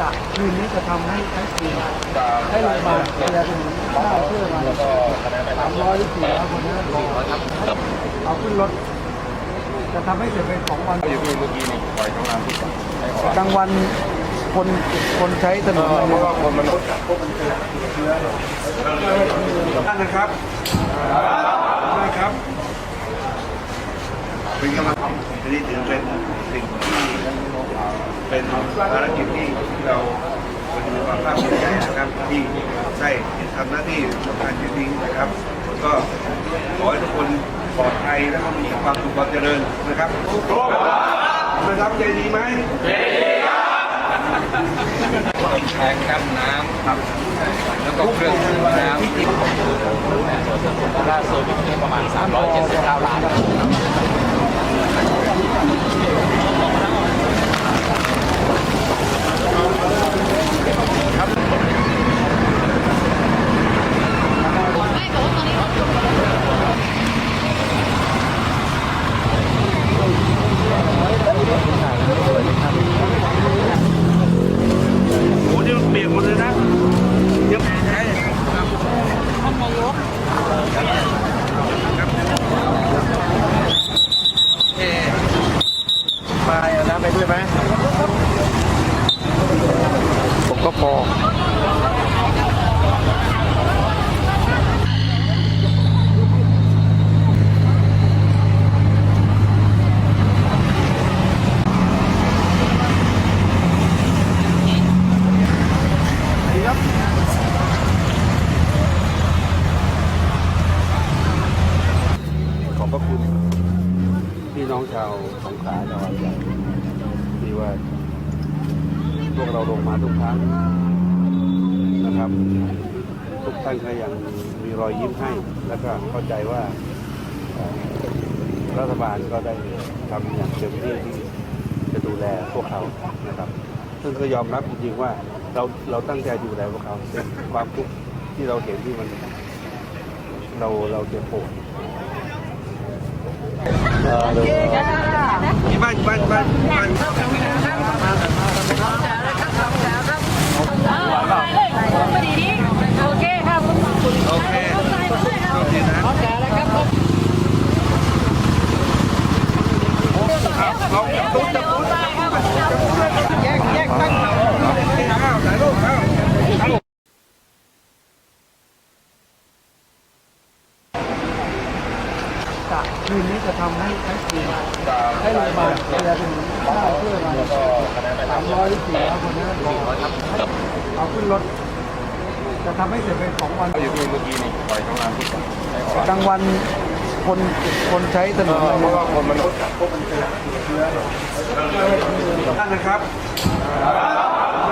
กะคืนนี้จะทำให้ใช้คืนให้โรงพยาเคลียร์ถนนค่าเชื่อมาสามร้อยหรือสี่ร้อยคนนั้นเอาขึ้นรถจะทำให้เสร็จเป็นสองวันอยู่ที่เมื่อกี้นี่ปล่อยกำลังที่ก่อนให้ออกกลางวันคนคนใช้ถนนเพราะว่าคนมันท่านนะครับนะครับเป็นกำลังอันนี้ถือเป็นสิ่งที่ เป็นภารกิจที่เราควรจะมีความภาคภูมิใจนะครับที่ได้ทำหน้าที่สำคัญจริงๆนะครับ ก็ขอให้ทุกคนปลอดภัยและก็มีความสุขความเจริญนะครับนะครับใจดีไหมแทงกั้นน้ำครับแล้วก็เครื่องสูบน้ำล่าสุดประมาณ 379 ล้าน โอ้เดี๋ยวเปียกหมดเลยนะเดี๋ยวใช้ มา เอาน้ำไปด้วยไหมผมก็พอ ขอบพระคุณพี่น้องชาวสงขลาจังหวัดใหญ่ที่ว่า พวกเราลงมาทุกครั้งนะครับ ทุกท่านก็ยังมีรอยยิ้มให้ แล้วก็เข้าใจว่ารัฐบาลก็ได้ทำอย่างเต็มที่ที่จะดูแลพวกเขานะครับ ซึ่งก็ยอมรับจริงๆว่าเราเราตั้งใจดูแลพวกเขาแต่ความทุกข์ที่เราเห็นที่มันเราเราเจ็บปวดที่บ้านบ้านบ้านบ้าน ไม่ดีดีโอเคครับ โอเคโอเคนะเอาเอาตุ๊กตะปุ๊ตแยกแยกตั้งเอาเอาถ่ายรูปเอาเอา กะ คืนนี้จะทำให้ใช้คืนให้โรงพยาบาลเคลียร์ถนนค่าเชื่อมาสามร้อยหรือสี่ร้อยคนนั้นเอาขึ้นรถ จะทำให้เสร็จเป็นสองวันอยู่ที่เมื่อกี้นี่ปล่อยกำลังที่ก่อนให้ออกกลางวัน คนคนใช้ถนนเพราะว่าคนมันท่านนะครับ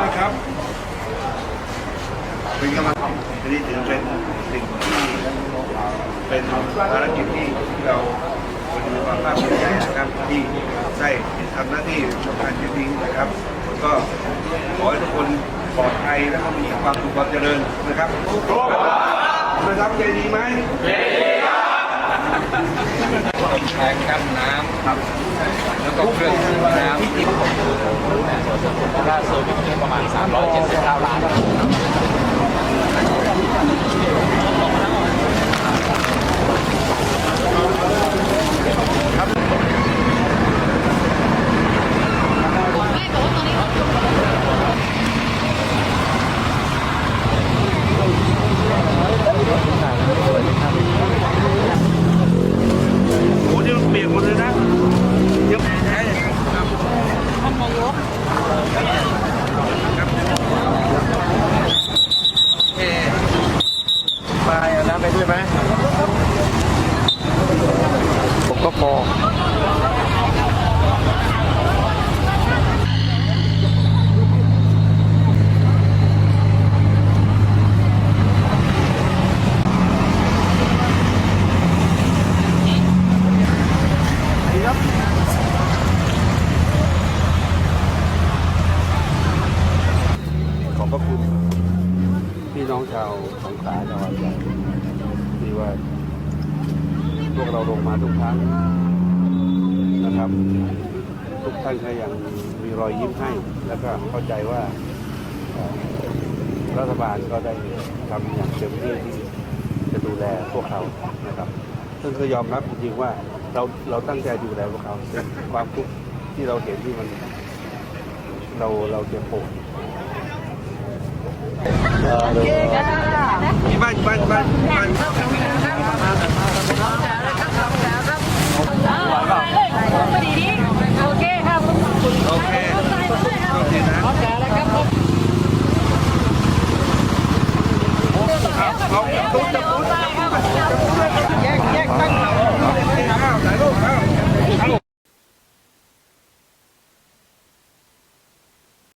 นะครับเป็นกำลังอันนี้ถือเป็นสิ่งที่เป็นภารกิจที่เราควรจะมีความภาคภูมิใจนะครับที่ได้ทำหน้าที่สำคัญจริงๆนะครับ ก็ขอให้ทุกคนปลอดภัยและก็มีความสุขความเจริญนะครับนะครับใจดีไหม แทงกั้นน้ำครับ แล้วก็เครื่องสูบน้ำล่าสุดประมาณ 379ล้าน โอ้เดี๋ยวเปียกหมดเลยนะเดี๋ยวใช้ มาเอาน้ำไปด้วยไหมผมก็พอขอบพระคุณพี่น้องชาวสงขลาจังหวัด ว่าพวกเราลงมาทุกครั้งนะครับ ทุกท่านก็ยังมีรอยยิ้มให้ แล้วก็เข้าใจว่ารัฐบาลก็ได้ทำอย่างเต็มที่ที่จะดูแลพวกเขานะครับ ซึ่งก็ยอมรับจริงๆว่าเราเราตั้งใจดูแลพวกเขาซึ่งความทุกข์ที่เราเห็นที่มันเราเราเจ็บปวด ที่บ้านบ้านบ้